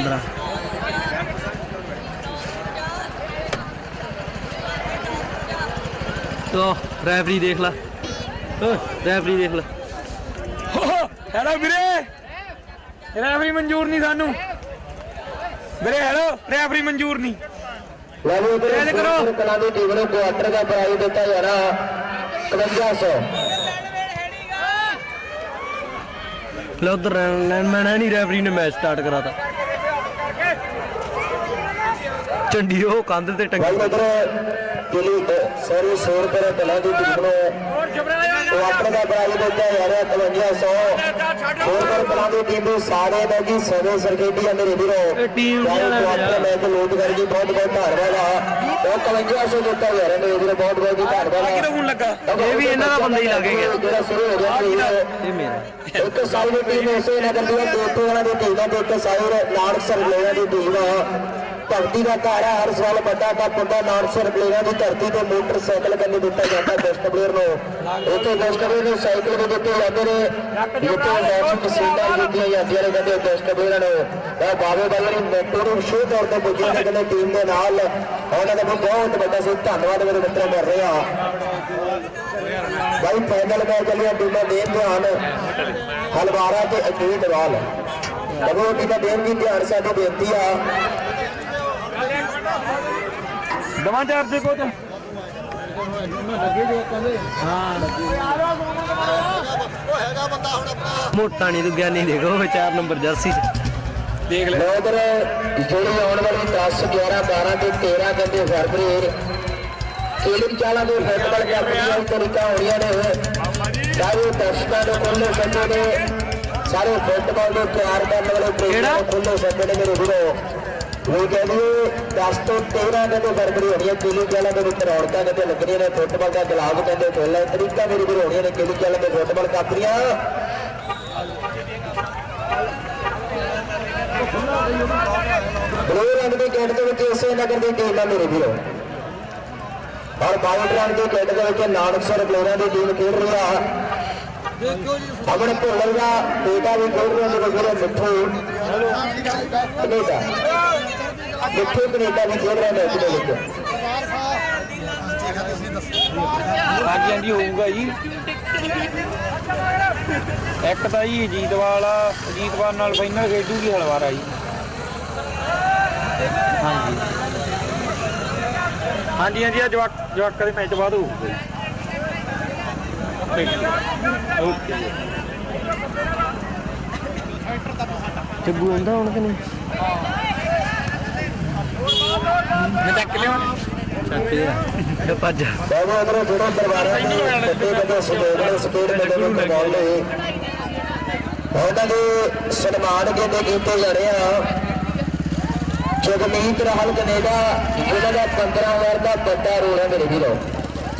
15 ਤੋ ਰੈਫਰੀ ਦੇਖ ਲੈ। ਓ ਰੈਫਰੀ ਦੇਖ ਲੈ। ਹੈਲੋ ਵੀਰੇ। ਰੈਫਰੀ ਮਨਜ਼ੂਰ ਨਹੀਂ ਸਾਨੂੰ। ਵੀਰੇ ਹੈਲੋ ਰੈਫਰੀ ਮਨਜ਼ੂਰ ਨਹੀਂ। ਲੈ ਵੀ ਉਧਰ ਚੇਂਜ ਕਰੋ। ਕਲਾਂ ਦੀ ਟੀਮ ਨੂੰ ਕੁਆਟਰ ਦਾ ਪ੍ਰਾਈਜ਼ ਦਿੱਤਾ ਜਾ ਰਿਹਾ 5100 ਲੈ ਉਧਰ ਲਾਈਨਮੈਨ ਹੈ ਨਹੀਂ ਰੈਫਰੀ ਨੇ ਮੈਚ ਸਟਾਰਟ ਕਰਾਤਾ। ਚੰਡੀ ਉਹ ਕੰਧ ਤੇ ਟੰਗੀ ਉਧਰ ਕਿਲੀ ਸੌਰੀ 100 ਰੁਪਏ ਦੇ ਕਲਾਂ ਦੀ ਟੀਮ ਨੂੰ ਕੁਆਟਰ ਦਾ ਪ੍ਰਾਈਜ਼ ਦਿੱਤਾ ਜਾ ਰਿਹਾ 5100 ਹੋਰ ਪਰ ਕਲਾਂ ਦੀ ਟੀਮ ਦੇ ਸਾਰੇ ਨੇ ਜੀ ਸੋਨੇ ਸਰਕੇਟੀ ਆ ਮੇਰੇ ਵੀਰੋ। ਟੀਮ ਜਿਹੜਾ ਕੁਆਟਰ ਮੈਚ ਲੋਡ ਕਰ ਜੀ ਬਹੁਤ ਬਹੁਤ ਧੰਨਵਾਦ ਆ। ਉਹ 5100 ਦਿੱਤਾ ਜਾ ਰਿਹਾ ਮੇਰੇ ਵੀਰੋ ਬਹੁਤ ਬਹੁਤ ਜੀ ਧੰਨਵਾਦ ਕਿਹਦਾ ਆ ਇਹ ਵੀ ਇਹਨਾਂ ਦਾ ਬੰਦਾ ਹੀ ਲੱਗੇਗਾ। ਜਿਹੜਾ ਸ਼ੁਰੂ ਹੋ ਗਿਆ ਇਹ ਮੇਰਾ। ਇੱਕ ਸਾਈਡ ਦੀ ਟੀਮ ਇਸੇ ਨਗਰ ਦੀ ਦੋਸਤੋ ਵਾਲਾ ਦੀ ਟੀਮ ਤੇ ਇੱਕ ਸਾਈਡ ਨਾਨਕਸਰ ਪਲੇਅਰਾਂ ਦੀ ਟੀਮ ਹੈ ਧਰਤੀ ਦਾ ਘਰ ਹੈ, ਹਰ ਸਾਲ ਵੱਡਾ ਕੱਪ ਹੁੰਦਾ ਨਾਨਕਸਰ ਪਲੇਅਰਾਂ ਦੀ ਧਰਤੀ ਤੇ ਮੋਟਰਸਾਈਕਲ ਕੰਨੇ ਦਿੱਤਾ ਜਾਂਦਾ ਬੈਸਟ ਪਲੇਅਰ ਨੂੰ। ਉੱਥੇ ਬੈਸਟ ਪਲੇਅਰ ਨੂੰ ਸਾਈਕਲ ਵੀ ਦਿੱਤੇ ਜਾਂਦੇ ਨੇ, ਜਿੱਥੇ ਮੈਚ ਮਸ਼ੀਨਾਂ ਦਿੱਤੀਆਂ ਜਾਂਦੀਆਂ ਨੇ ਕਹਿੰਦੇ ਬੈਸਟ ਪਲੇਅਰਾਂ ਨੂੰ। ਇਹ ਬਾਵੇ ਬਾਲੇ ਨੇ ਮੈਟੋ ਨੂੰ ਸ਼ੋਅ ਤੌਰ ਤੇ ਪੁੱਜੇ ਨੇ ਕਹਿੰਦੇ ਟੀਮ ਦੇ ਨਾਲ ਉਹਨਾਂ ਦਾ ਵੀ ਬਹੁਤ ਵੱਡਾ ਸੀ, ਧੰਨਵਾਦ ਮੇਰੇ ਮਿੱਤਰੋ ਕਰ ਰਹੇ। ਆ ਭਾਈ ਫਾਈਨਲ ਮੈਚ ਚੱਲਿਆ ਟੀਮਾਂ ਦੇ ਧਿਆਨ। ਹਲਵਾਰਾ ਤੇ ਅਕੀਦਵਾਲ ਕਬੋ ਟੀਮਾਂ ਦੇਣ ਦੀ ਧਿਆਨ, ਸਾਡੀ ਬੇਨਤੀ ਆ। ਦਵਾਂ ਚਾਰ ਦੇ ਕੋ ਤੇ। ਮੋਟਾ ਨਹੀਂ ਤੂੰ ਗਿਆਨੀ ਦੇਖੋ 4 ਨੰਬਰ ਜਰਸੀ ਚ। ਦੇਖ ਲੈ। ਲੋਦਰ ਜਿਹੜੀ ਆਉਣ ਵਾਲੀ 10 11 12 ਤੇ 13 ਗੰਦੇ ਫਰਵਰੀ ਕਿਹੜੀ ਚਾਲਾਂ ਦੇ ਫੁੱਟਬਾਲ ਕੈਂਪੀਅਨ ਤਰੀਕਾ ਹੋਣੀਆਂ ਨੇ ਸਾਰੇ ਦਰਸ਼ਕਾਂ ਦੇ ਖੁੱਲੇ ਸੱਦੇ ਨੇ ਸਾਰੇ ਫੁੱਟਬਾਲ ਦੇ ਤਿਆਰ ਕਰਨ ਵਾਲੇ? ਪ੍ਰੇਮੀ ਖੁੱਲੇ ਸੱਦੇ ਨੇ ਮੇਰੇ ਵੀਰੋ। ਉਹ ਕਹਿੰਦੇ 10 ਤੋਂ 13 ਗੰਦੇ ਹੋਣੀ ਹੈ, ਕਿਹੜੀ ਚਾਲਾਂ ਦੇ ਵਿੱਚ ਰੌਣਕਾਂ ਕਿਤੇ ਲੱਗਣੀਆਂ ਨੇ ਫੁੱਟਬਾਲ ਦਾ ਗਲਾਬ ਕਹਿੰਦੇ ਖੇਲਣਾ ਤਰੀਕਾ ਮੇਰੇ ਵੀਰੋ ਹੋਣੀਆਂ ਨੇ ਕਿਹੜੀ ਚਾਲਾਂ ਦੇ ਫੁੱਟਬਾਲ ਕਾਪੀਆਂ ਬਲੂ ਰੰਗ ਦੇ ਗੇਟ ਦੇ ਵਿੱਚ ਇਸੇ ਨਗਰ ਦੀ ਟੀਮ ਹੈ ਮੇਰੇ ਵੀਰੋ। ਔਰ ਵਾਈਟ ਰੰਗ ਦੇ ਗੇਟ ਦੇ ਵਿੱਚ ਨਾਨਕਸਰ ਪਲੇਅਰਾਂ ਦੀ ਟੀਮ ਖੇਡ ਰਹੀ ਆ। ਅਮਨ ਭੁੱਲਰ ਦਾ ਬੇਟਾ ਵੀ ਖੇਡ ਰਿਹਾ ਮੇਰੇ ਵੀਰੋ ਮਿੱਠੂ। ਕੈਨੇਡਾ। ਮਿੱਠੂ ਕੈਨੇਡਾ ਵੀ ਖੇਡ ਰਿਹਾ ਮੈਚ ਦੇ ਵਿੱਚ। ਹਾਂਜੀ ਹਾਂਜੀ ਹੋਊਗਾ ਜੀ। ਇੱਕ ਤਾਂ ਜੀ ਅਜੀਤਵਾਲ ਆ ਅਜੀਤਵਾਲ ਨਾਲ ਫਾਈਨਲ ਖੇਡੂਗੀ ਹਲਵਾਰਾ ਜੀ। ਹਾਂਜੀ। ਹਾਂਜੀ ਹਾਂਜੀ ਆ ਜਵਾਕ ਜਵਾਕਾਂ ਦੇ ਮੈਚ ਬਾਅਦ ਹੋਊਗਾ। ਜੀ ਓਕੇ ਚੱਗੂ ਆਉਂਦਾ ਹੁਣ ਕਿ ਨਹੀਂ? ਮੈਂ ਚੱਕ ਲਿਆਉਣ ਚੱਕ ਯਾਰ ਤੇ ਭੱਜ ਬਾਬਾ ਅਦਰ ਥੋੜਾ ਪਰਿਵਾਰਾਂ ਦੇ ਬੱਚੇ ਬੰਦੇ ਸਪੋਰਟ ਦੇ ਸਪੋਰਟ ਬੰਦੇ ਨੂੰ ਕਰਵਾਉਣ ਲਈ। ਉਹਨਾਂ ਦੇ ਸਨਮਾਨ ਕਹਿੰਦੇ ਕੀਤੇ ਜਾ ਰਹੇ ਆ। ਜਗਮੀਤ ਰਾਹਲ ਕੈਨੇਡਾ ਜਿਹਨਾਂ ਦਾ 15000 ਦਾ ਵੱਡਾ ਰੋਲ ਹੈ ਮੇਰੇ ਵੀਰੋ।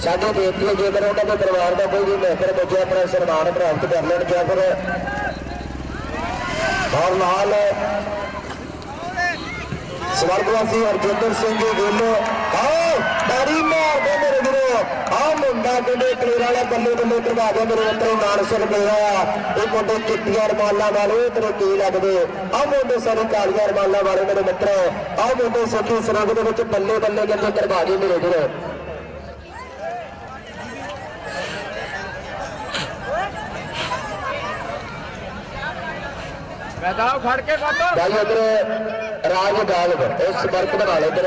ਸਾਡੇ ਬੇਨਤੀ ਹੈ, ਜੇਕਰ ਉਹਨਾਂ ਦੇ ਪਰਿਵਾਰ ਦਾ ਕੋਈ ਵੀ ਮੈਂਬਰ ਬੱਚੇ ਆਪਣਾ ਸਨਮਾਨ ਪ੍ਰਾਪਤ ਕਰ ਲੈਣ ਜਾਂ ਫਿਰ ਔਰ ਨਾਲ ਸਵਰਗਵਾਸੀ ਅਰਜਿੰਦਰ ਸਿੰਘ ਜੀ ਗਿੱਲ ਆਓ ਤਾਰੀ ਮਾਰਦੇ ਮੇਰੇ ਵੀਰੋ। ਆਹ ਮੁੰਡਾ ਕਹਿੰਦੇ ਕਲੀਰ ਵਾਲਾ ਬੱਲੇ ਬੱਲੇ ਕਰਵਾ ਦੇ ਮੇਰੇ ਮਿੱਤਰੋ ਨਾਨਸਰ ਮੇਰਾ ਇਹ ਮੁੰਡੇ ਚਿੱਟੀਆਂ ਰਮਾਲਾਂ ਵਾਲੇ ਤੇਰੇ ਕੀ ਲੱਗਦੇ? ਆਹ ਮੁੰਡੇ ਸਾਰੇ ਕਾਲੀਆਂ ਰਮਾਲਾਂ ਵਾਲੇ ਮੇਰੇ ਮਿੱਤਰ। ਆਹ ਮੁੰਡੇ ਸੁਖੀ ਸਰੋਗ ਦੇ ਵਿੱਚ ਬੱਲੇ ਬੱਲੇ ਕਹਿੰਦੇ ਕਰਵਾ ਦੇ ਮੇਰੇ ਵੀਰੋ। ਮੈਂ ਤਾਂ ਫੜ ਕੇ ਕੱਟ ਭਾਈ ਉਧਰ ਰਾਜ ਗਾਲਬ ਇਹ ਸਮਰਕ ਬਣਾ ਲਓ ਇਧਰ।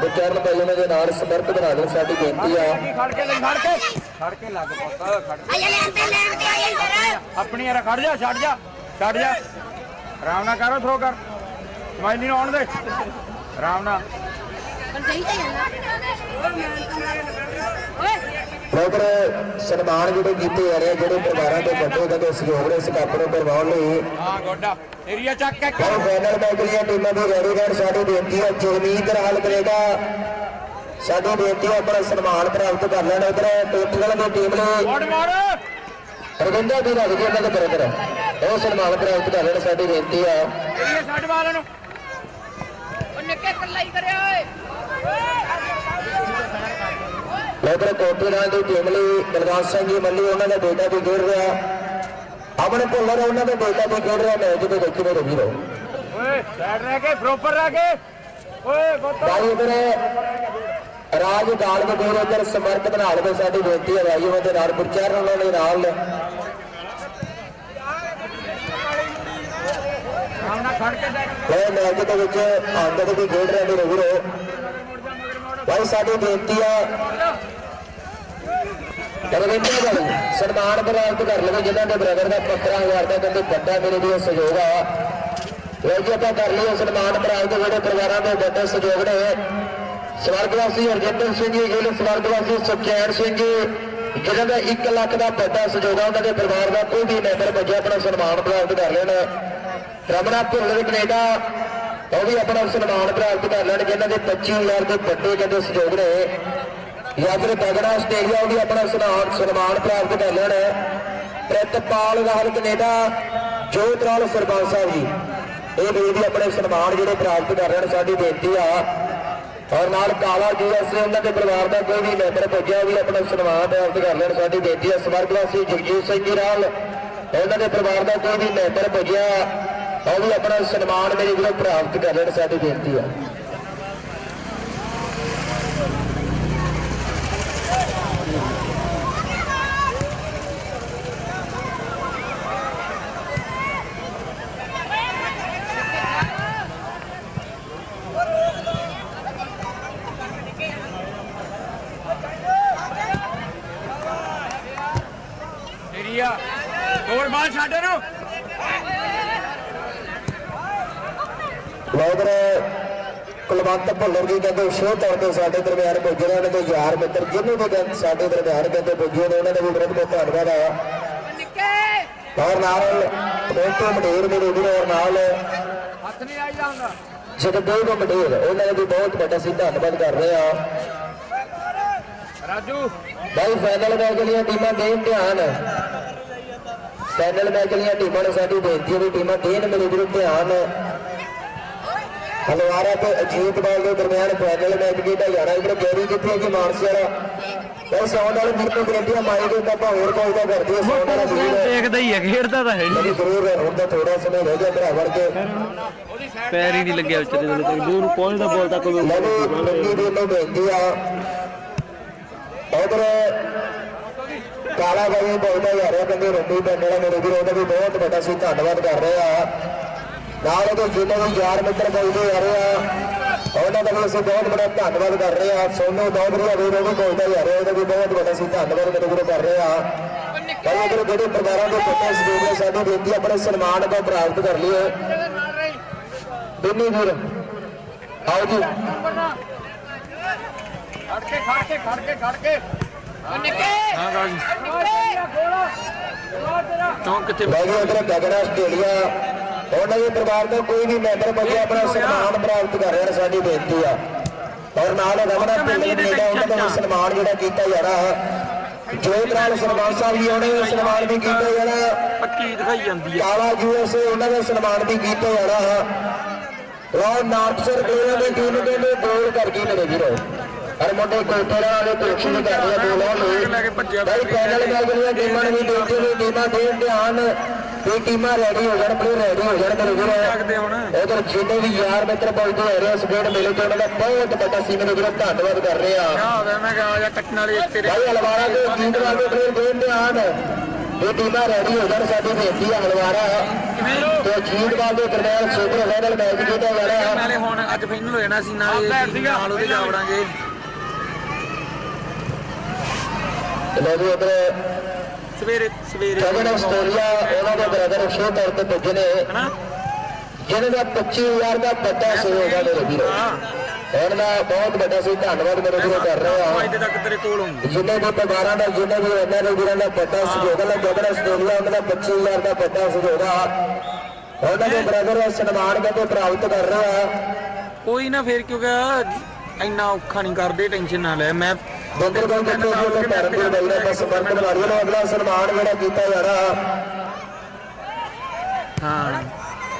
ਵਿਚਰਨ ਭਾਈ ਉਹਨਾਂ ਦੇ ਨਾਲ ਸਮਰਕ ਬਣਾ ਲਓ ਸਾਡੀ ਬੇਨਤੀ ਆ। ਖੜ ਕੇ ਲੈ ਖੜ ਕੇ। ਖੜ ਕੇ ਲੱਗ ਪਤਾ ਖੜ ਆਇਆ ਲੈਣ ਤੇ ਲੈਣ ਤੇ ਆਇਆ ਇੱਧਰ। ਆਪਣੀ ਯਾਰ ਖੜ ਜਾ ਛੱਡ ਜਾ ਛੱਡ ਜਾ। ਆਰਾਮ ਨਾਲ ਕਰੋ ਥਰੋ ਕਰ। ਸਮਾਈਲੀ ਨੂੰ ਆਉਣ ਦੇ। ਆਰਾਮ ਨਾਲ। ਪਰ ਸਹੀ ਤਾਂ ਜਾਂਦਾ ਓਏ ਉਧਰ ਸਨਮਾਨ ਜਿਹੜੇ ਕੀਤੇ ਜਾ ਰਹੇ ਜਿਹੜੇ ਪਰਿਵਾਰਾਂ ਦੇ ਵੱਡੇ ਕਦੇ ਸਹਿਯੋਗ ਨੇ ਇਸ ਕੱਪ ਨੂੰ ਕਰਵਾਉਣ ਲਈ। ਹਾਂ ਗੋਡਾ ਏਰੀਆ ਚੱਕ ਕੇ ਉਹ ਫਾਈਨਲ ਮੈਚ ਦੀਆਂ ਟੀਮਾਂ ਦੀ ਰੈਡੀ ਰਹਿਣ ਸਾਡੀ ਬੇਨਤੀ ਹੈ ਜਗਮੀਤ ਰਾਲ ਕਨੇਡਾ ਸਾਡੀ ਬੇਨਤੀ ਹੈ ਆਪਣਾ ਸਨਮਾਨ ਪ੍ਰਾਪਤ ਕਰ ਲੈਣ ਉਧਰ ਟੋਟਲ ਦੀ ਟੀਮ ਨੇ ਗੋਡ ਮਾਰ ਰਵਿੰਦਰ ਦੀ ਰੱਖ ਜੀ ਉਹਨਾਂ ਦੇ ਬਰਦਰ ਉਹ ਸਨਮਾਨ ਪ੍ਰਾਪਤ ਕਰ ਲੈਣ ਸਾਡੀ ਬੇਨਤੀ ਹੈ ਏਰੀਆ ਛੱਡ ਮਾਰਨ ਨੂੰ। ਉਹ ਨਿੱਕੇ ਕੱਲਾ ਹੀ ਕਰਿਆ ਓਏ। ਉਧਰ ਕੋਟੀ ਨਾਲ ਦੀ ਟੀਮ ਲਈ ਬਲਵੰਤ ਸਿੰਘ ਜੀ ਮੱਲੀ ਉਹਨਾਂ ਦਾ ਬੇਟਾ ਵੀ ਖੇਡ ਰਿਹਾ। ਅਮਨ ਭੁੱਲਰ ਉਹਨਾਂ ਦਾ ਬੇਟਾ ਵੀ ਖੇਡ ਰਿਹਾ ਮੈਚ ਦੇ ਵਿੱਚ ਮੇਰੇ ਵੀਰੋ। ਓਏ ਸਾਈਡ ਰਹਿ ਕੇ ਬਰੋਬਰ ਰਹਿ ਕੇ। ਓਏ ਬੋਤਲ ਭਾਈ ਇਧਰ ਰਾਜ ਗਾਲ ਦੇ ਕੋਲ ਇਧਰ ਸਮਰਥ ਬਣਾ ਲਵੇ ਸਾਡੀ ਬੇਨਤੀ ਹੈ ਭਾਈ ਉਹਦੇ ਨਾਲ ਪ੍ਰਚਾਰ ਉਹਨਾਂ ਦੇ ਨਾਲ ਇਹ ਮੈਚ ਦੇ ਵਿੱਚ ਅੰਗਦ ਵੀ ਖੇਡ ਰਹੇ ਨੇ ਰਘੁਰੋ ਭਾਈ ਸਾਡੀ ਬੇਨਤੀ ਆ ਰਵਿੰਦਰ ਭਾਈ ਸਨਮਾਨ ਪ੍ਰਾਪਤ ਕਰ ਲਵੇ ਜਿਨ੍ਹਾਂ ਦੇ ਬ੍ਰਦਰ ਦਾ 15000 ਦਾ ਕਹਿੰਦੇ ਵੱਡਾ ਮੇਰੇ ਲਈ ਸਹਿਯੋਗ ਆ। ਲਓ ਆਪਾਂ ਕਰ ਲਈਏ ਸਨਮਾਨ ਪ੍ਰਾਪਤ, ਜਿਹੜੇ ਪਰਿਵਾਰਾਂ ਦੇ ਵੱਡੇ ਸਹਿਯੋਗ ਨੇ। ਸਵਰਗਵਾਸੀ ਹਰਜਿੰਦਰ ਸਿੰਘ ਜੀ, ਜਿਹੜੇ ਸਵਰਗਵਾਸੀ ਸੁਖਚੈਨ ਸਿੰਘ ਜੀ ਜਿਹਨਾਂ ਦਾ 1 ਲੱਖ ਦਾ ਵੱਡਾ ਸਹਿਯੋਗ ਆ, ਉਹਨਾਂ ਦੇ ਪਰਿਵਾਰ ਦਾ ਕੋਈ ਵੀ ਮੈਂਬਰ ਵਜੇ ਆਪਣਾ ਸਨਮਾਨ ਪ੍ਰਾਪਤ ਕਰ ਲੈਣ। ਰਮਨਾ ਭੁੱਲਰ ਕੈਨੇਡਾ, ਉਹ ਵੀ ਆਪਣਾ ਸਨਮਾਨ ਪ੍ਰਾਪਤ ਕਰ ਲੈਣ, ਜਿਨ੍ਹਾਂ ਦੇ 25000 ਦੇ ਵੱਡੇ ਕਹਿੰਦੇ ਸਹਿਯੋਗ ਨੇ। ਜਾਂ ਫਿਰ ਬਗੜਾ ਆਸਟ੍ਰੇਲੀਆ ਉਹ ਵੀ ਆਪਣਾ ਸਨਮਾਨ ਸਨਮਾਨ ਪ੍ਰਾਪਤ ਕਰ ਲੈਣ। ਪ੍ਰਿਤਪਾਲ ਰਾਹੁਲ ਕੈਨੇਡਾ ਜੋਤਰਾਲ ਸਰਪੰਚ ਸਾਹਿਬ ਜੀ। ਇਹ ਵੀ ਵੀ ਆਪਣੇ ਸਨਮਾਨ ਜਿਹੜੇ ਪ੍ਰਾਪਤ ਕਰ ਲੈਣ, ਸਾਡੀ ਬੇਨਤੀ ਆ। ਔਰ ਨਾਲ ਕਾਲਾ ਜੀਐਸ ਉਹਨਾਂ ਦੇ ਪਰਿਵਾਰ ਦਾ ਕੋਈ ਵੀ ਮੈਂਬਰ ਪੁੱਜਿਆ ਉਹ ਵੀ ਆਪਣਾ ਸਨਮਾਨ ਪ੍ਰਾਪਤ ਕਰ ਲੈਣ, ਸਾਡੀ ਬੇਨਤੀ ਆ। ਸਵਰਗਵਾਸੀ ਜਗਜੀਤ ਸਿੰਘ ਜੀ ਨਾਲ ਉਹਨਾਂ ਦੇ ਪਰਿਵਾਰ ਦਾ ਕੋਈ ਵੀ ਮੈਂਬਰ ਪੁੱਜਿਆ ਉਹ ਵੀ ਆਪਣਾ ਸਨਮਾਨ ਮੇਰੇ ਵੀਰੋ ਪ੍ਰਾਪਤ ਕਰ ਲੈਣ, ਸਾਡੀ ਬੇਨਤੀ ਆ ਤੇਰੀ ਆ ਬਾਲ ਛੱਡ ਨੂੰ ਲੋਦਰ ਕੁਲਵੰਤ ਭੁੱਲਰ ਜੀ ਕਹਿੰਦੇ ਸ਼ੋਅ ਤੌਰ ਤੇ ਸਾਡੇ ਦਰਮਿਆਨ ਪੁੱਜੇ ਨੇ ਉਹਨਾਂ ਦੇ ਯਾਰ ਮਿੱਤਰ ਜਿਹਨੂੰ ਵੀ ਕਹਿੰਦੇ ਸਾਡੇ ਦਰਮਿਆਨ ਕਹਿੰਦੇ ਪੁੱਜੇ ਨੇ ਉਹਨਾਂ ਦਾ ਵੀ ਬਹੁਤ ਬਹੁਤ ਧੰਨਵਾਦ ਆ। ਨਿੱਕੇ। ਔਰ ਨਾਲ ਰੋਟੋ ਮਡੇਰ ਮੇਰੇ ਵੀਰ ਔਰ ਨਾਲ ਹੱਥ ਨਹੀਂ ਆਈਦਾ ਹੁੰਦਾ। ਜਗਦੇਵ ਮਡੇਰ ਉਹਨਾਂ ਦਾ ਵੀ ਬਹੁਤ ਵੱਡਾ ਸੀ ਧੰਨਵਾਦ ਕਰ ਰਹੇ ਆ। ਰਾਜੂ। ਬਾਈ ਫਾਈਨਲ ਮੈਚ ਦੀਆਂ ਟੀਮਾਂ ਦੇਣ ਧਿਆਨ ਫਾਈਨਲ ਮੈਚ ਦੀਆਂ ਟੀਮਾਂ ਨੂੰ ਸਾਡੀ ਬੇਨਤੀ ਹੈ ਵੀ ਟੀਮਾਂ ਦੇਣ ਮੇਰੇ ਵੀਰ ਧਿਆਨ। ਹਲਵਾਰਾ ਤੇ ਅਜੀਤ ਬਾਲ ਦੇ ਦਰਮਿਆਨ ਫਾਈਨਲ ਮੈਚ ਕੀਤਾ ਜਾਣਾ ਇਧਰ ਗੈਰੀ ਕਿੱਥੇ ਹੈ ਜੀ ਮਾਨਸਰ ਉਹ ਸਾਊਂਡ ਵਾਲੇ ਵੀਰ ਤੋਂ ਗਰੰਟੀਆਂ ਮਾਰੀ ਦੇ ਤਾਂ ਹੋਰ ਕੋਈ ਤਾਂ ਕਰਦੀ ਹੈ। ਸਾਊਂਡ ਵਾਲਾ ਦੇਖਦਾ ਹੀ ਹੈ ਖੇਡਦਾ ਤਾਂ ਹੈ ਨਹੀਂ। ਜ਼ਰੂਰ ਹੁਣ ਤਾਂ ਥੋੜਾ ਸਮਾਂ ਰਹਿ ਗਿਆ ਭਰਾ ਵਰਗੇ ਪੈਰ ਹੀ ਨਹੀਂ ਲੱਗਿਆ ਵਿਚਾਰੇ ਦੇ ਤੇ ਦੂਰ ਪਹੁੰਚਦਾ ਬੋਲ ਤੱਕ ਕੋਈ? ਮੈਂ ਵੀ ਮੰਗੀ ਦੀ ਨੂੰ ਬੇਨਤੀ ਆ। ਉਧਰ ਕਾਲਾ ਬਾਈ ਬੋਲਦਾ ਯਾਰ ਇਹ ਕਹਿੰਦੇ ਰੰਡੀ ਪਿੰਡ ਵਾਲਾ ਮੇਰੇ ਵੀਰ, ਉਹਦਾ ਵੀ ਬਹੁਤ ਵੱਡਾ ਸੀ, ਧੰਨਵਾਦ ਕਰ ਰਹੇ ਆ। ਨਾਲ ਉਹਦੇ ਜਿੰਨੇ ਵੀ ਯਾਰ ਮਿੱਤਰ ਬੋਲਦੇ ਆ ਰਹੇ ਆ। ਉਹਨਾਂ ਦਾ ਵੀ ਅਸੀਂ ਬਹੁਤ ਬੜਾ ਧੰਨਵਾਦ ਕਰ ਰਹੇ ਆ। ਸੋਨੂ ਦੌਬਰੀਆ ਵੀਰ, ਉਹ ਵੀ ਬੋਲਦਾ ਯਾਰ ਉਹਦਾ ਵੀ ਬਹੁਤ ਵੱਡਾ ਸੀ, ਧੰਨਵਾਦ ਮੇਰੇ ਵੀਰ ਕਰ ਰਹੇ ਆ। ਭਾਈ ਅਗਰ ਜਿਹੜੇ ਪਰਿਵਾਰਾਂ ਦੇ ਪੁੱਤਾਂ ਸਦੀਕ ਨੇ ਸਾਡੀ ਬੇਨਤੀ ਆਪਣੇ ਸਨਮਾਨ ਦਾ ਪ੍ਰਾਪਤ ਕਰ ਲਈਏ। ਬਿੰਨੀ ਵੀਰ, ਆਓ ਜੀ। ਖੜ ਕੇ ਖੜ ਕੇ ਖੜ ਕੇ ਖੜ ਕੇ। ਹਾਂ ਗਾਜੀ ਨਿੱਕੇ! ਚੌਂਕ ਕਿੱਥੇ? ਲੈ ਜੀ ਉਧਰ ਗਗਨ ਆਸਟ੍ਰੇਲੀਆ। ਉਹਨਾਂ ਦੇ ਪਰਿਵਾਰ ਦਾ ਕੋਈ ਵੀ ਮੈਂਬਰ ਬੱਚੇ ਆਪਣਾ ਸਨਮਾਨ ਪ੍ਰਾਪਤ ਕਰ ਰਿਹਾ ਸਾਡੀ ਬੇਨਤੀ ਆ। ਔਰ ਨਾਲ ਰਮਨਾ ਪਿੰਡੀ ਕੈਨੇਡਾ ਉਹਨਾਂ ਦਾ ਸਨਮਾਨ ਜਿਹੜਾ ਕੀਤਾ ਜਾਣਾ ਜੋਤ ਨਾਲ ਸਰਪੰਚ ਸਾਹਿਬ ਜੀ ਉਹਨਾਂ ਦਾ ਸਨਮਾਨ ਵੀ ਕੀਤਾ ਜਾਣਾ ਪੱਕੀ ਦਿਖਾਈ ਜਾਂਦੀ ਹੈ। ਕਾਲਾ ਯੂਐਸਏ ਉਹਨਾਂ ਦਾ ਸਨਮਾਨ ਵੀ ਕੀਤਾ ਦੀ ਟੀਮ ਦੇ ਗੋਲ ਕਰ ਗਈ ਮੇਰੇ ਵੀਰੋ ਅਰ ਮੁੰਡੇ ਕੋਟੇਰਾ ਵਾਲੇ ਕੋਸ਼ਿਸ਼ ਕਰ ਰਹੇ ਆ ਬੋਲਾਂ ਨੂੰ। ਲੈ ਕੇ ਭੱਜਿਆ ਭਾਈ ਪੈਨਲ ਮੈਚ ਦੀਆਂ ਟੀਮਾਂ ਨੂੰ ਵੀ ਦੇਖਦੇ ਨੇ ਟੀਮਾਂ ਦੇਣ ਧਿਆਨ ਇਹ ਟੀਮਾਂ ਰੈਡੀ ਹੋ ਜਾਣ ਪਲੇ ਰੈਡੀ ਹੋ ਜਾਣ ਵੀਰੋ ਹੁਣ। ਉਧਰ ਜਿੰਨੇ ਵੀ ਯਾਰ ਮਿੱਤਰ ਬੋਲਦੇ ਹੋ ਰਹੇ ਖੇਡ ਮੇਲੇ ਤੋਂ ਉਹਨਾਂ ਦਾ ਬਹੁਤ ਵੱਡਾ ਸੀ ਮੇਰੇ ਵੀਰੋ ਧੰਨਵਾਦ ਕਰ ਰਹੇ ਆ। ਆ ਵੇ ਮੈਂ ਕਿਹਾ ਆ ਜਾ ਟੱਕਣ ਵਾਲੇ ਤੇਰੇ ਭਾਈ ਹਲਵਾਰਾ ਦੇ ਜੀਤ ਵਾਲੇ ਪਲੇਅਰ ਦੇਣ ਧਿਆਨ ਇਹ ਟੀਮਾਂ ਰੈਡੀ ਹੋ ਜਾਣ ਸਾਡੀ ਬੇਨਤੀ ਆ ਹਲਵਾਰਾ ਤੇ ਜੀਤ ਵਾਲ ਦੇ ਦਰਮਿਆਨ ਸੁਪਰ ਫਾਈਨਲ ਮੈਚ ਖੇਡਿਆ ਜਾਣਾ ਨਾਲੇ ਹੁਣ ਅੱਜ ਫਾਈਨਲ ਹੋ ਜਾਣਾ ਸੀ ਨਾਲੇ ਨਾਲ ਉਹਦੇ ਜਾ ਵੜਾਂਗੇ। ਲੈ ਜੀ ਉਧਰ ਸਵੇਰੇ ਸਵੇਰੇ ਗਗਨ ਆਸਟ੍ਰੇਲੀਆ ਉਹਨਾਂ ਦੇ ਬ੍ਰਦਰ ਸ਼ੋਅ ਤੌਰ ਤੇ ਪੁੱਜੇ ਨੇ। ਹਨਾ? ਜਿਹਨਾਂ ਦਾ 25000 ਦਾ ਵੱਡਾ ਸਹਿਯੋਗ ਹੈ ਮੇਰੇ ਵੀਰੋ ਹਾਂ। ਉਹਨਾਂ ਦਾ ਬਹੁਤ ਵੱਡਾ ਸੀ ਧੰਨਵਾਦ ਮੇਰੇ ਵੀਰੋ ਕਰ ਰਹੇ ਆ ਅੱਜ ਤੱਕ ਤੇਰੇ ਕੋਲ ਹੋਊਂਗੀ। ਜਿੰਨੇ ਵੀ ਪਰਿਵਾਰਾਂ ਦਾ ਜਿੰਨੇ ਵੀ ਉਹਨਾਂ ਦੇ ਵੀਰਾਂ ਦਾ ਵੱਡਾ ਸਹਿਯੋਗ ਹੈ। ਗਗਨ ਆਸਟ੍ਰੇਲੀਆ ਉਹਨਾਂ ਦਾ 25000 ਦਾ ਵੱਡਾ ਸਹਿਯੋਗ ਆ ਉਹਨਾਂ ਦੇ ਬ੍ਰਦਰ ਸਨਮਾਨ ਕਹਿੰਦੇ ਪ੍ਰਾਪਤ ਕਰ ਰਹੇ ਆ ਕੋਈ ਨਾ ਫੇਰ ਕਿਉਂਕਿ ਇੰਨਾ ਔਖਾ ਨਹੀਂ ਕਰਦੇ ਟੈਨਸ਼ਨ ਨਾ ਲੈ। ਮੈਂ ਬੰਦਰ ਬੰਦ ਤੋਂ ਜੋ ਧਰਮਪੁਰ ਬੈਲਾ ਦਾ ਸਮਰਪਣ ਵਾਲੀਆਂ ਨੂੰ ਅਗਲਾ ਸਨਮਾਨ ਜਿਹੜਾ ਕੀਤਾ ਜਾ ਰਿਹਾ ਹਾਂ।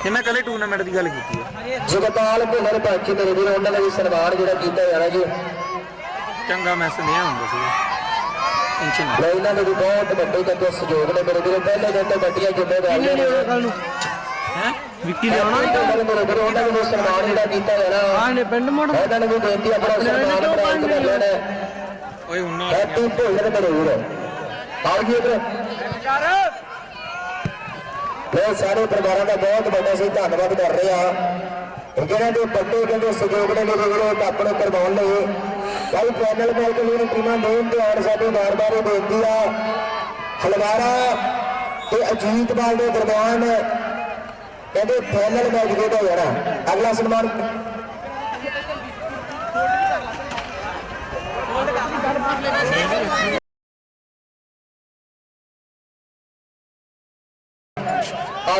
ਇਹ ਮੈਂ ਕੱਲੇ ਟੂਰਨਾਮੈਂਟ ਦੀ ਗੱਲ ਕੀਤੀ ਹੈ ਜਗਪਾਲ ਭੁੱਲਰ ਪਾਚੀ ਮੇਰੇ ਵੀਰ ਉਹਨਾਂ ਦਾ ਵੀ ਸਨਮਾਨ ਜਿਹੜਾ ਕੀਤਾ ਜਾਣਾ ਜੀ। ਚੰਗਾ ਮੈਸ ਲਿਆ ਹੁੰਦਾ ਸੀ ਨਾ ਲੈ। ਇਹਨਾਂ ਦੇ ਵੀ ਬਹੁਤ ਵੱਡੇ ਕਹਿੰਦੇ ਸਹਿਯੋਗ ਨੇ ਮੇਰੇ ਵੀਰੋ ਪਹਿਲੇ ਦਿਨ ਤੋਂ ਵੱਡੀਆਂ ਜ਼ਿੰਮੇਵਾਰੀਆਂ ਨੇ। ਹੈ? ਵਿੱਕੀ ਲਿਆਉਣਾ? ਉਹਨਾਂ ਦੇ ਵੀਰੋ ਉਹਨਾਂ ਨੂੰ ਵੀ ਸਨਮਾਨ ਜਿਹੜਾ ਕੀਤਾ ਜਾਣਾ ਆ ਨੇ ਪਿੰਡ ਮੋੜ ਉਹਨਾਂ ਨੂੰ ਵੀ ਬੇਨਤੀ ਆਪਣਾ ਸਨਮਾਨ ਪ੍ਰਾਪਤ ਕਰ ਲੈਣਾ ਓਏ ਹੁਣ ਹੈਪੀ ਭੋਜਨ ਮੇਰੇ ਵੀਰੋ ਆਓ ਜੀ ਇਧਰ। ਮੈਂ ਸਾਰੇ ਪਰਿਵਾਰਾਂ ਦਾ ਬਹੁਤ ਵੱਡਾ ਸੀ ਧੰਨਵਾਦ ਕਰ ਰਿਹਾ ਹਾਂ। ਜਿਹਨਾਂ ਦੇ ਪੱਟੇ ਕਹਿੰਦੇ ਸਹਿਯੋਗ ਨੇ ਮੇਰੇ ਵੀਰੋ ਆਪਣੇ ਕਰਵਾਉਣ ਲਈ। ਭਾਈ ਪੈਨਲ ਮੈਚ ਲਈ ਟੀਮਾਂ ਦੇਣ ਤੇ ਆਉਣ ਸਾਡੇ ਬਾਰ-ਬਾਰ ਬੇਨਤੀ ਆ। ਹਲਵਾਰਾ ਤੇ ਅਜੀਤਵਾਲ ਦੇ ਦਰਮਿਆਨ ਕਹਿੰਦੇ ਫਾਈਨਲ ਮੈਚ ਖੇਡਿਆ ਜਾਣਾ। ਅਗਲਾ ਸਨਮਾਨ ਆ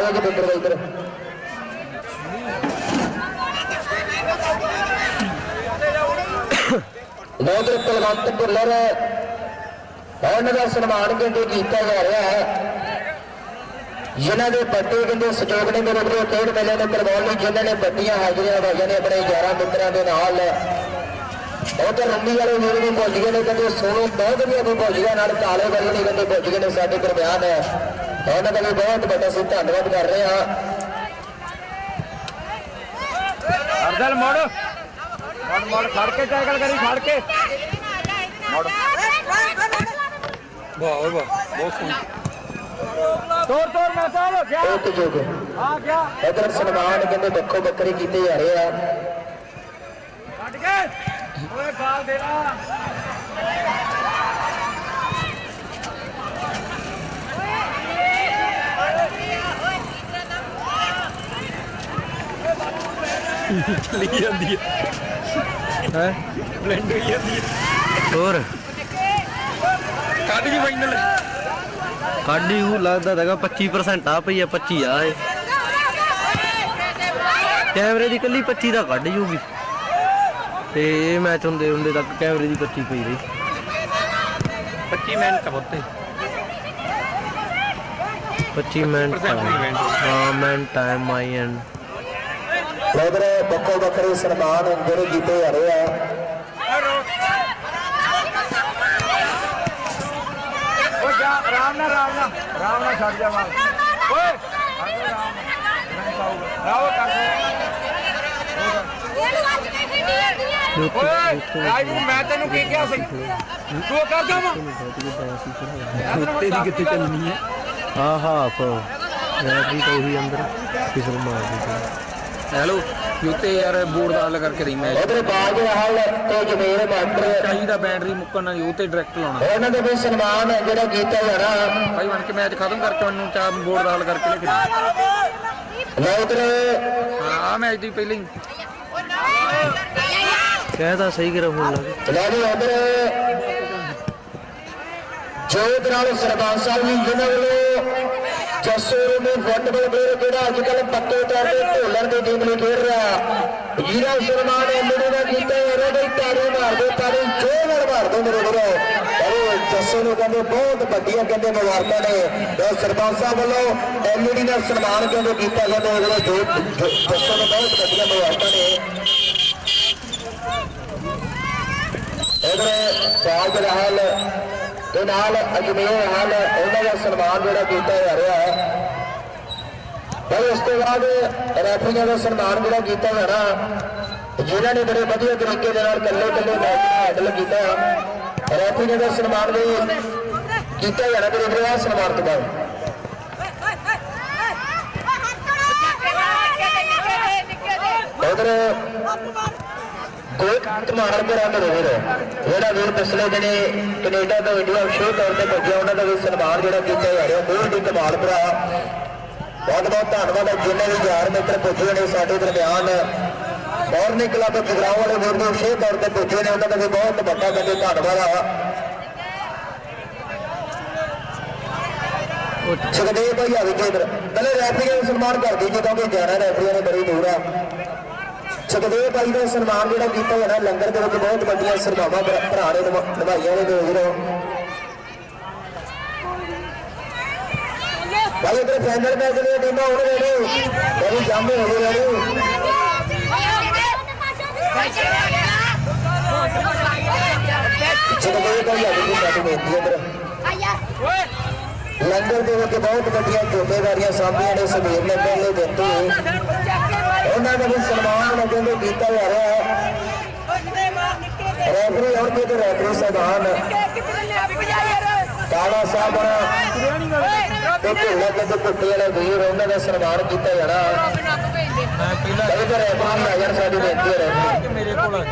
ਜਾ ਜੀ ਬਿੰਦਰ ਬਾਈ ਲੋਦਰ ਕੁਲਵੰਤ ਭੁੱਲਰ ਉਹਨਾਂ ਦਾ ਸਨਮਾਨ ਕਹਿੰਦੇ ਕੀਤਾ ਜਾ ਰਿਹਾ ਹੈ। ਜਿਨ੍ਹਾਂ ਦੇ ਬੱਟੇ ਕਹਿੰਦੇ ਸਹਿਯੋਗ ਨੇ ਮੇਰੇ ਵੀਰੋ ਖੇਡ ਮੇਲੇ ਨੂੰ ਕਰਵਾਉਣ ਲਈ ਜਿਨ੍ਹਾਂ ਨੇ ਬੱਟੀਆਂ ਹਾਜ਼ਰੀਆਂ ਭਾਈਆਂ ਨੇ, ਆਪਣੇ 11 ਮਿੱਤਰਾਂ ਦੇ ਨਾਲ। ਉਹ ਤੇ ਰੰਮੀ ਵਾਲੇ ਵੀਰ ਵੀ ਪਹੁੰਚ ਗਏ ਨੇ ਕਹਿੰਦੇ ਸੋਨੂ ਬਹੁਤ ਵੀ ਪਹੁੰਚ ਗਿਆ ਨਾਲ ਕਾਲੇ ਵਾਲੇ ਨੇ ਕਹਿੰਦੇ ਪਹੁੰਚ ਗਏ ਨੇ ਸਾਡੇ ਦਰਮਿਆਨ। ਉਹਨਾਂ ਦਾ ਵੀ ਬਹੁਤ ਵੱਡਾ ਸੀ ਧੰਨਵਾਦ ਕਰ ਰਹੇ ਹਾਂ। ਅਰਦਲ ਮੋੜ। ਮੋੜ ਮੋੜ ਖੜ ਕੇ ਟੈਕਲ ਕਰੀ ਖੜ ਕੇ। ਮੋੜ। ਵਾਹ ਵਾਹ ਬਹੁਤ ਸੋਹਣੀ। ਤੋਰ ਤੋਰ ਮੈਂ ਚਾਹ ਗਿਆ। ਇੱਕ ਜੋਗ। ਆ ਗਿਆ। ਇਧਰ ਸਨਮਾਨ ਕਹਿੰਦੇ ਬੱਖੋ ਬੱਕਰੇ ਕੀਤੇ ਜਾ ਰਹੇ ਆ। ਛੱਡ ਕੇ। ਓਏ ਬਾਲ ਦੇ ਲਾ। ਚਲੀ ਜਾਂਦੀ ਹੈ ਹੈ? ਬਲੈਂਡ ਹੋਈ ਜਾਂਦੀ ਹੈ ਹੋਰ? ਕੱਢ ਗਈ ਫਾਈਨਲ ਕਾਢੀ ਉਹ ਲੱਗਦਾ ਹੈਗਾ 25% ਆ ਪਈ ਆ 25 ਆ ਇਹ। ਕੈਮਰੇ ਦੀ ਕੱਲੀ 25 ਦਾ ਕੱਢ ਜੂਗੀ। ਤੇ ਇਹ ਮੈਚ ਹੁੰਦੇ ਹੁੰਦੇ ਤੱਕ ਕੈਮਰੇ ਦੀ 25 ਪਈ ਰਹੀ। 25 ਮਿੰਟ ਬੁੱਤੇ 25 ਮਿੰਟ। ਹਾਂ ਮਿੰਟ ਟਾਈਮ ਆਈ ਐਂਡ ਇਧਰ ਬੱਖੋ ਬੱਕਰੇ ਸਨਮਾਨ ਜਿਹੜੇ ਕੀਤੇ ਜਾ ਰਹੇ ਆ। ਓਏ ਜਾ ਆਰਾਮ ਨਾਲ ਆਰਾਮ ਨਾਲ ਆਰਾਮ ਨਾਲ ਛੱਡ ਜਾ ਮਾਰ। ਓਏ! ਆਰਾਮ ਨਾਲ ਰਾਓ ਕਰ ਓਏ ਆਈ ਨੂੰ ਮੈਂ ਤੈਨੂੰ ਕੀ ਕਿਹਾ ਸੀ ਤੂੰ ਉਹ ਕਰ ਦਮ ਉੱਤੇ ਦੀ ਕਿੱਥੇ ਚੱਲਣੀ ਹੈ ਆ ਹਾਫ ਰੈਫਰੀ ਤਾਂ ਉਹੀ ਅੰਦਰ ਫਿਸਲ ਮਾਰ ਦਿੱਤੀ ਹੈਲੋ ਯੂਤੇ ਯਾਰ ਬੋਰਡ ਦਾ ਹੱਲ ਕਰਕੇ ਦੇਈ ਮੈਚ ਇਧਰ ਬਾਜ ਹਾਲ ਤੇ ਜਮੇਰ ਮਾਸਟਰ ਚਾਹੀਦਾ ਬੈਟਰੀ ਮੁੱਕਣ ਨਾਲ ਯੂਤੇ ਡਾਇਰੈਕਟ ਲਾਉਣਾ। ਉਹਨਾਂ ਦੇ ਵੀ ਸਨਮਾਨ ਜਿਹੜਾ ਕੀਤਾ ਜਾਣਾ। ਭਾਈ ਬਣ ਕੇ ਮੈਚ ਖਤਮ ਕਰਕੇ ਮੈਨੂੰ ਚਾਹ ਬੋਰਡ ਦਾ ਹੱਲ ਕਰਕੇ ਲੈ ਕੇ ਦੇ। ਲੈ ਇਧਰ ਹਾਂ ਆ ਮੈਚ ਦੀ ਪਹਿਲਾਂ। ਕਹਿ ਕਹਿਦਾ ਸਹੀ ਕਰ ਹੁਣ ਲੱਗ ਲੈ ਵੀ ਇਧਰ ਜੋਤ ਨਾਲ ਸਰਦਾਰ ਸਾਹਿਬ ਜੀ, ਜਿਨ੍ਹਾਂ ਵੱਲੋਂ ਜੱਸੂ ਨੂੰ ਫੁੱਟਬਾਲ ਪਲੇਅਰ ਜਿਹੜਾ ਅੱਜ ਕੱਲ ਪੱਕੇ ਤੌਰ ਤੇ ਢੋਲਣ ਦੀ ਟੀਮ ਲਈ ਖੇਡ ਰਿਹਾ। ਜੀਰਾ ਸਨਮਾਨ ਐਮਡੀ ਦਾ ਕੀਤਾ ਹੋਇਆ ਬਈ ਤਾੜੀ ਮਾਰਦੇ ਤਾੜੀ ਜੋਰ ਨਾਲ ਮਾਰਦੇ ਮੇਰੇ ਵੀਰੋ ਅਰੇ ਜੱਸੂ ਨੂੰ ਕਹਿੰਦੇ ਬਹੁਤ ਵੱਡੀਆਂ ਕਹਿੰਦੇ ਮੁਬਾਰਕਾਂ ਨੇ। ਤੇ ਸਰਦਾਰ ਸਾਹਿਬ ਵੱਲੋਂ ਐਮਡੀ ਦਾ ਸਨਮਾਨ ਕਹਿੰਦੇ ਕੀਤਾ ਜਾਂਦਾ ਉਹਦੇ ਜੱਸੋ ਨੂੰ ਬਹੁਤ ਵੱਡੀਆਂ ਮੁਬਾਰਕਾਂ ਨੇ। ਇਧਰ ਸਾਜ ਰਹਿਲ ਤੇ ਨਾਲ ਅਜਮੇਰ ਹਾਲ ਉਹਨਾਂ ਦਾ ਸਨਮਾਨ ਜਿਹੜਾ ਕੀਤਾ ਜਾ ਰਿਹਾ ਹੈ। ਭਾਈ ਉਸ ਤੋਂ ਬਾਅਦ ਰੈਫਰੀਆਂ ਦਾ ਸਨਮਾਨ ਜਿਹੜਾ ਕੀਤਾ ਜਾਣਾ ਜਿਨ੍ਹਾਂ ਨੇ ਬੜੇ ਵਧੀਆ ਤਰੀਕੇ ਦੇ ਨਾਲ ਕੱਲੇ ਕੱਲੇ ਮੈਚ ਨੂੰ ਹੈਂਡਲ ਕੀਤਾ ਰੈਫਰੀਆਂ ਦਾ ਸਨਮਾਨ ਵੀ ਕੀਤਾ ਜਾਣਾ ਮੇਰੇ ਵੀਰੋ ਆਹ ਸਨਮਾਨ ਤੋਂ ਉਧਰ ਕੋਈ ਧਮਾਰ ਕਰਾਂ ਵੀਰ ਜਿਹੜਾ ਵੀਰ ਪਿਛਲੇ ਦਿਨੇ ਕੈਨੇਡਾ ਤੋਂ ਇੰਡੀਆ ਸ਼ੋਅ ਤੌਰ ਤੇ ਭੱਜਿਆ ਉਹਨਾਂ ਦਾ ਵੀ ਸਨਮਾਨ ਜਿਹੜਾ ਕੀਤਾ ਜਾ ਰਿਹਾ ਬਹੁਤ ਵੀ ਕਮਾਲ ਭਰਾ। ਬਹੁਤ ਬਹੁਤ ਧੰਨਵਾਦ ਹੈ ਜਿੰਨੇ ਵੀ ਯਾਰ ਮਿੱਤਰ ਪੁੱਜੇ ਨੇ ਸਾਡੇ ਦਰਮਿਆਨ। ਮੋਰਨਿੰਗ ਕਲੱਬ ਜਗਰਾਉਂ ਵਾਲੇ ਵੀਰ ਨੂੰ ਸ਼ੋਅ ਤੌਰ ਤੇ ਪੁੱਜੇ ਨੇ, ਉਹਨਾਂ ਦਾ ਵੀ ਬਹੁਤ ਵੱਡਾ ਕਹਿੰਦੇ ਧੰਨਵਾਦ ਆ। ਸੁਖਦੇਵ ਭਾਈ ਆ ਵਿਜੇ ਪਹਿਲੇ ਰੈਫਰੀਆਂ ਨੂੰ ਸਨਮਾਨ ਕਰ ਦਿਓ ਜੀ ਕਿਉਂਕਿ 11 ਨੇ ਬੜੀ ਦੂਰ ਆ। ਸੁਖਦੇਵ ਭਾਈ ਦਾ ਸਨਮਾਨ ਜਿਹੜਾ ਕੀਤਾ ਜਾਣਾ ਲੰਗਰ ਦੇ ਵਿੱਚ ਬਹੁਤ ਵੱਡੀਆਂ ਸਰਮਾਵਾਂ ਭਰਾ ਨੇ ਨਿਭਾਈਆਂ ਨੇ ਵੀਰੋ ਵੀਰੋ ਇਧਰ ਫਾਈਨਲ ਮੈਚ ਦੀਆਂ ਟੀਮਾਂ ਹੁਣ ਰੈਡੀ ਬੜੀ ਜਾਮੇ ਹੋ ਗਏ ਸੁਖਦੇਵ ਭਾਈ ਆ ਵਿਜੇ ਸਾਡੀ ਬੇਨਤੀ ਇਧਰ। ਲੰਗਰ ਦੇ ਵਿੱਚ ਬਹੁਤ ਵੱਡੀਆਂ ਜ਼ਿੰਮੇਵਾਰੀਆਂ ਸਾਂਭੀਆਂ ਨੇ, ਸਮੀਰ ਨੇ ਪਹਿਲੇ ਦਿਨ ਉਹਨਾਂ ਦਾ ਵੀ ਸਨਮਾਨ ਨਾ ਕਹਿੰਦੇ ਕੀਤਾ ਜਾ ਰਿਹਾ ਹੈ। ਰੈਫਰੀ ਹੁਣ ਤੇ ਰੈਫਰੀ ਸਾਹਿਬਾਨ ਕਾਲਾ ਸਾਹਿਬ ਤੇ ਢਿੱਲਾ ਤੇ ਕੁੱਤੇ ਵਾਲੇ ਵੀਰ, ਉਹਨਾਂ ਦਾ ਸਨਮਾਨ ਕੀਤਾ ਜਾਣਾ ਕਦੇ ਰੈਫਰੀ ਆ ਜਾਣ ਸਾਡੀ ਬੇਨਤੀ ਹੈ ਮੇਰੇ ਕੋਲ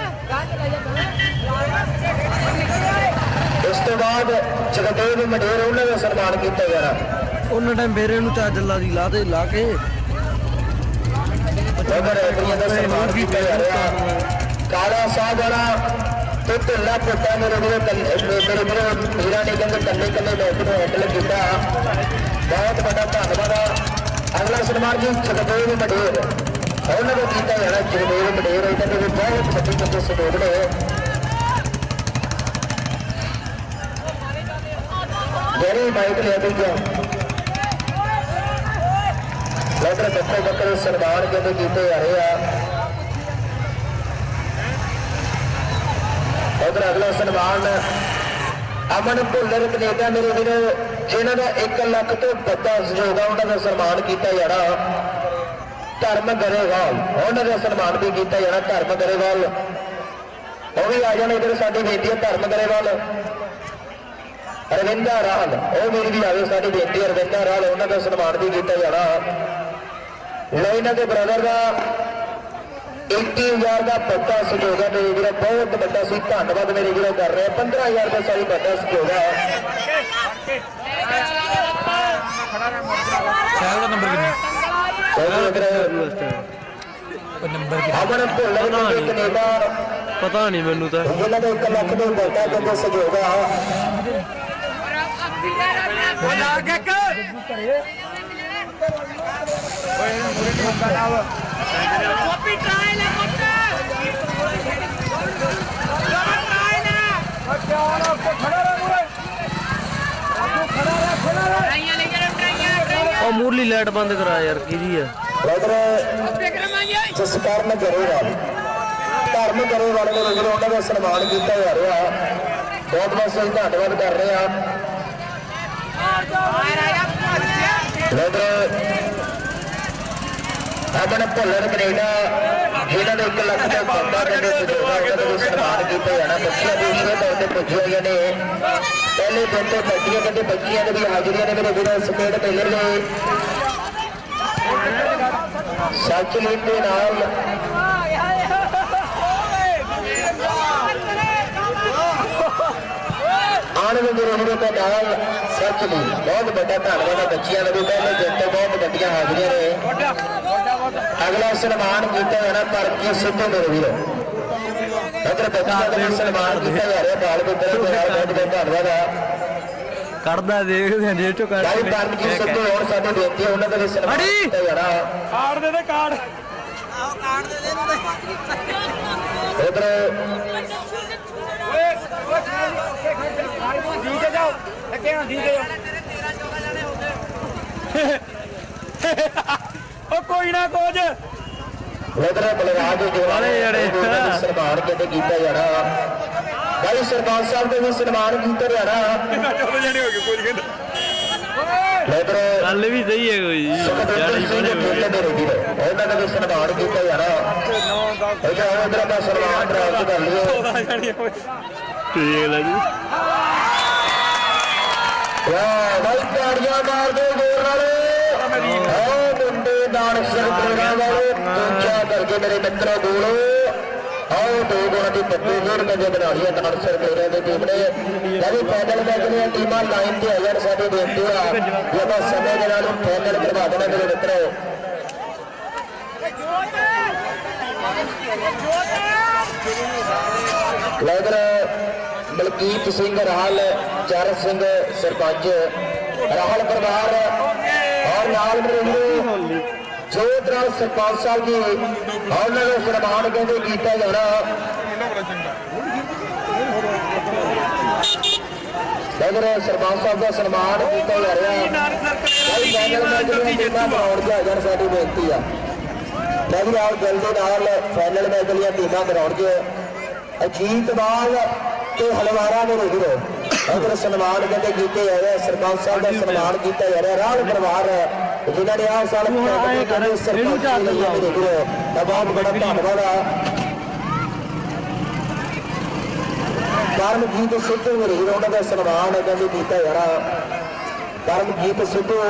ਇਸ ਤੋਂ ਬਾਅਦ ਜਗਦੇਵ ਮੰਡੇਰ, ਉਹਨਾਂ ਦਾ ਸਨਮਾਨ ਕੀਤਾ ਜਾਣਾ। ਉਹਨਾਂ ਟਾਈਮ ਫੇਰ ਇਹਨੂੰ ਚੱਜ ਲਾ ਦੀ ਲਾ ਦੇ ਲਾ ਕੇ ਉਹਨਾਂ ਰੈਫਰੀਆਂ ਤੇ ਢਿੱਲਾ ਪੁੱਟਾ ਮੇਰੇ ਵੀਰੋ ਮੇਰੇ ਵੀਰੋ, ਵੀਰਾਂ ਨੇ ਕਹਿੰਦੇ ਕੱਲੇ ਕੱਲੇ ਮੈਚ ਨੂੰ ਹੈਂਡਲ ਕੀਤਾ। ਬਹੁਤ ਵੱਡਾ ਧੰਨਵਾਦ ਆ। ਅਗਲਾ ਸਨਮਾਨ ਜੀ ਜਗਦੇਵ ਮਡੇਰ ਉਹਨਾਂ ਦਾ ਕੀਤਾ ਜਾਣਾ ਜਗਦੇਵ ਮਡੇਰ ਇਹਨਾਂ ਦੇ ਵੀ ਬਹੁਤ ਵੱਡੀ ਵੱਡੀ ਸਹਿਯੋਗ ਨੇ। ਜਿਹੜੀ ਮਾਈਕ ਲੈ ਕੇ ਗਿਆ। ਲੋਕਰ ਬੱਕਰੇ ਬੱਕਰੇ ਸਨਮਾਨ ਕਹਿੰਦੇ ਕੀਤੇ ਜਾ ਰਹੇ ਆ। ਉਧਰ ਅਗਲਾ ਸਨਮਾਨ ਅਮਨ ਭੁੱਲਰ ਕੈਨੇਡਾ ਮੇਰੇ ਵੀਰੋ, ਜਿਨ੍ਹਾਂ ਦਾ 1 ਲੱਖ ਤੋਂ ਵੱਡਾ ਸਹਿਯੋਗ ਆ, ਉਹਨਾਂ ਦਾ ਸਨਮਾਨ ਕੀਤਾ ਜਾਣਾ ਧਰਮ ਗਰੇਵਾਲ। ਉਹਨਾਂ ਦਾ ਸਨਮਾਨ ਵੀ ਕੀਤਾ ਜਾਣਾ ਧਰਮ ਗਰੇਵਾਲ। ਉਹ ਵੀ ਆ ਜਾਣ ਇਧਰ ਸਾਡੀ ਬੇਟੀ ਹੈ ਧਰਮ ਗਰੇਵਾਲ। ਅਰਵਿੰਦਾ ਰਾਲ ਉਹ ਮੇਰੀ ਵੀ ਆਵੇ ਸਾਡੀ ਬੇਟੀ ਅਰਵਿੰਦਾ ਰਾਲ ਉਹਨਾਂ ਦਾ ਸਨਮਾਨ ਵੀ ਕੀਤਾ ਜਾਣਾ। ਲੋ ਇਹਨਾਂ ਦੇ ਬ੍ਰਦਰ ਦਾ 21000 ਦਾ ਵੱਡਾ ਸਹਿਯੋਗ ਹੈ ਮੇਰੇ ਵੀਰੋ ਬਹੁਤ ਵੱਡਾ ਸੀ ਧੰਨਵਾਦ ਮੇਰੇ ਵੀਰੋ ਕਰ ਰਹੇ ਆ। 15000 ਦਾ ਸਾਰੀ ਵੱਡਾ ਸਹਿਯੋਗ ਹੈ ਸਾਹਿਬ ਦਾ ਨੰਬਰ ਕਿੰਨਾ? ਉਹ ਨੰਬਰ ਕਿੰਨਾ? ਅਮਨ ਭੁੱਲਰ ਨੂੰ ਕੈਨੇਡਾ ਪਤਾ ਨਹੀਂ ਮੈਨੂੰ ਤਾਂ। ਜਿਨ੍ਹਾਂ ਦਾ 1 ਲੱਖ ਤੋਂ ਵੱਡਾ ਕਹਿੰਦੇ ਸਹਿਯੋਗ ਆ ਕਾਪੀ ਟਰਾਈ ਲੈ ਪੁੱਤ ਟਰਾਈ ਲੈ ਟਰਾਈਆਂ ਲੈ ਜਰਾ ਟਰਾਈਆਂ ਟਰਾਈਆਂ ਉਹ ਮੂਰਲੀ ਲਾਈਟ ਬੰਦ ਕਰਾ ਯਾਰ, ਕੀ ਜੀ ਆ? ਬ੍ਰਦਰ ਵਿਕਰਮ ਆ। ਜੀ ਜਸਕਰਨ ਕਰੇਵਾਲ ਧਰਮ ਕਰੇਵਾਲ ਉਹਨਾਂ ਦਾ ਸਨਮਾਨ ਕੀਤਾ ਜਾ ਰਿਹਾ। ਬਹੁਤ ਬਹੁਤ ਧੰਨਵਾਦ ਕਰ ਰਹੇ ਆ। ਰਿਹਾ ਆਪਣਾ ਭੁੱਲਰ ਕੈਨੇਡਾ ਜਿਹਨਾਂ ਦੇ 1 ਲੱਖ ਦਾ ਬੰਦਾ ਕਹਿੰਦੇ ਸਹਿਯੋਗ ਆ ਸਨਮਾਨ ਕੀਤਾ ਜਾਣਾ। ਬੱਚਿਆਂ ਦੇ ਵੀਰੋ ਤੌਰ ਤੇ ਪੁੱਜੀਆਂ ਹੋਈਆਂ ਨੇ। ਪਹਿਲੇ ਦਿਨ ਤੋਂ ਬੱਚੀਆਂ ਕਹਿੰਦੇ ਬੱਚੀਆਂ ਦੇ ਵੀ ਹਾਜ਼ਰੀਆਂ ਨੇ, ਮੇਰੇ ਵੀਰੋ ਸਮੇਤ ਮੇਲੇ ਨੇ ਸੱਚ ਲੀਨ ਦੇ ਨਾਲ ਦੇ ਰਹੇ ਦੇ ਨਾਲ ਸੱਚ ਲਈ ਬਹੁਤ ਵੱਡਾ ਧੰਨਵਾਦ ਹੈ ਬੱਚਿਆਂ ਦਾ ਵੀ ਪਹਿਲੇ ਦਿਨ ਤੋਂ ਬਹੁਤ ਵੱਡੀਆਂ ਹਾਜ਼ਰੀਆਂ ਨੇ। ਅਗਲਾ ਸਨਮਾਨ ਕੀਤਾ ਜਾਣਾ ਤਰਕੀ ਸਿੱਧੂ ਮੇਰੇ ਵੀਰੋ। ਇਧਰ ਬੱਚਿਆਂ ਦਾ ਸਨਮਾਨ ਕੀਤਾ ਜਾ ਰਿਹਾ ਬਾਲ ਬੁੱਧਰ ਦੇ ਨਾਲ ਬਹੁਤ ਬਹੁਤ ਧੰਨਵਾਦ ਹੈ ਕੱਢਦਾ ਦੇਖਦੇ ਆ ਜੇ ਚੋਂ ਕੱਢ ਭਾਈ ਤਰਕੀ ਸਿੱਧੂ ਹੋਰ ਸਾਡੇ ਬੇਨਤੀ ਹੈ ਉਹਨਾਂ ਦਾ ਵੀ ਸਨਮਾਨ! ਕੀਤਾ ਜਾਣਾ ਕਾਰਡ ਦੇ ਦੇ ਕਾਰਡ। ਉਧਰ ਠੀਕ ਜਾਓ ਅੱਗੇ ਹਾਂ ਠੀਕ ਜਾਓ ਉਹ ਕੋਈ ਨਾ ਕੋਜ ਉਧਰ ਬਲਰਾਜ ਦੇ ਵਾਲੇ ਜਿਹੜੇ। ਸਨਮਾਨ ਕਿਤੇ ਕੀਤਾ ਜਾਣਾ ਭਾਈ ਸਰਪੰਚ ਸਾਹਿਬ ਦੇ ਵੀ ਸਨਮਾਨ ਕੀਤਾ ਜਾਣਾ ਚਲੋ ਜਾਣੇ ਹੋ ਗਏ ਕੋਈ ਕਹਿੰਦਾ। ਉਧਰ ਗੱਲ ਵੀ ਸਹੀ ਹੈ ਕੋਈ। ਦੇ ਰੋਗੀ ਨੇ ਉਹਨਾਂ ਦਾ ਵੀ ਸਨਮਾਨ ਕੀਤਾ ਜਾਣਾ ਇਹਦਾ ਉਧਰ ਦਾ ਸਨਮਾਨ ਪ੍ਰਾਪਤ ਕਰ ਲਿਓ ਠੀਕ ਹੈ ਜੀ। ਵਾਹ ਭਾਈ ਤਾੜੀਆਂ ਮਾਰ ਜ਼ੋਰ ਨਾਲ। ਆਓ ਮੁੰਡੇ ਨਾਨਕ ਸਿੰਘ ਪ੍ਰੇਮਾ ਵਾਲੇ ਦੂਜਾ ਕਰਕੇ ਮੇਰੇ ਮਿੱਤਰੋ ਬੋਲੋ ਆਓ ਦੋ ਗੁਣਾਂ ਦੀ ਪੱਤੀ ਜੋੜ ਕੇ ਬਣਾ ਰਹੀ ਨਾਨਕ ਸਿੰਘ ਪ੍ਰੇਮਾ ਦੀ ਟੀਮ ਨੇ। ਲੈ ਵੀ ਮੈਚ ਦੀਆਂ ਟੀਮਾਂ ਲਾਈਨ ਤੇ ਆ ਜਾਣ ਸਾਡੀ ਬੇਨਤੀ ਆ। ਜੇ ਆਪਾਂ ਸਮੇਂ ਦੇ ਨਾਲ ਫਾਈਨਲ ਕਰਵਾ ਦੇਣਾ ਮੇਰੇ ਮਿੱਤਰੋ। ਲੇਕਿਨ ਮਲਕੀਤ ਸਿੰਘ ਰਾਹਲ ਚਰ ਸਿੰਘ ਸਰਪੰਚ ਰਾਹਲ ਪਰਿਵਾਰ ਔਰ ਨਾਲ ਮੇਰੇ ਵੀਰੋ ਜੋਤ ਨਾਲ ਸਰਪੰਚ ਸਾਹਿਬ ਜੀ ਉਹਨਾਂ ਦਾ ਸਨਮਾਨ ਕਹਿੰਦੇ ਕੀਤਾ ਜਾਣਾ ਲੇਕਿਨ ਸਰਪੰਚ ਸਾਹਿਬ ਦਾ ਸਨਮਾਨ ਕੀਤਾ ਜਾ ਰਿਹਾ। ਭਾਈ ਫਾਈਨਲ ਮੈਚ ਦੀਆਂ ਟੀਮਾਂ ਬਣਾਉਣ ਜਾ ਜਾਣ ਸਾਡੀ ਬੇਨਤੀ ਆ। ਮੈਂ ਵੀ ਆਪ ਜਲਦੀ ਨਾਲ ਫਾਈਨਲ ਮੈਚ ਦੀਆਂ ਟੀਮਾਂ ਬਣਾਉਣ 'ਚ ਅਜੀਤ ਬਾਗ ਤੇ ਹਲਵਾਰਾ ਮੇਰੇ ਵੀਰੋ ਅਗਰ ਸਨਮਾਨ ਕਹਿੰਦੇ ਕੀਤੇ ਜਾ ਰਿਹਾ ਸਰਪੰਚ ਸਾਹਿਬ ਦਾ ਸਨਮਾਨ ਕੀਤਾ ਜਾ ਰਿਹਾ ਰਾਹੁਲ ਪਰਿਵਾਰ ਜਿਨ੍ਹਾਂ ਨੇ ਆਹ ਸਾਲ ਕਹਿੰਦੇ ਸਰਪੰਚ ਲਈ ਮੇਰੇ ਵੀਰੋ ਦਾ ਬਹੁਤ ਬੜਾ ਧੰਨਵਾਦ ਆ। ਕਰਮਜੀਤ ਸਿੱਧੂ ਮੇਰੇ ਵੀਰੋ ਉਹਨਾਂ ਦਾ ਸਨਮਾਨ ਕਹਿੰਦੇ ਕੀਤਾ ਜਾ ਰਿਹਾ। ਕਰਮਜੀਤ ਸਿੱਧੂ।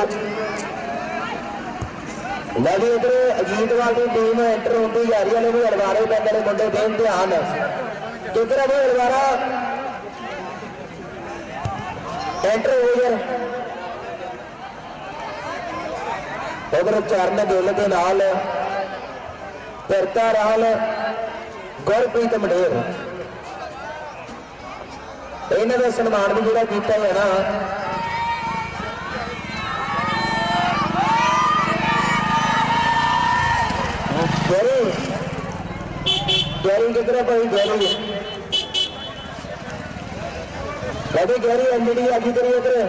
ਲੈ ਵੀ ਇਧਰ ਅਜੀਤਵਾਲ ਦੀ ਟੀਮ ਐਂਟਰ ਹੁੰਦੀ ਜਾ ਰਹੀ ਹੈ ਨੇ ਵੀ ਅਲਵਾਰੇ ਪਿੰਡ ਦੇ ਮੁੰਡੇ ਦੇਣ ਧਿਆਨ। ਕਿਧਰ ਆ ਵੀ ਅਲਵਾਰਾ ਐਂਟਰ ਹੋ ਯਾਰ ਉਧਰ ਚਰਨ ਗਿੱਲ ਦੇ ਨਾਲ ਫਿਰਤਾ ਰਾਲ ਗੁਰਪ੍ਰੀਤ ਮਡੇਰ। ਇਹਨਾਂ ਦਾ ਸਨਮਾਨ ਵੀ ਜਿਹੜਾ ਕੀਤਾ ਜਾਣਾ ਗੈਰੀ। ਗੈਰੀ ਕਿਧਰ ਭਾਈ? ਗੈਰੀ। ਕਦੇ ਗੈਰੀ ਐਮਡੀ ਆ ਗਈ ਤੇਰੀ ਉਧਰ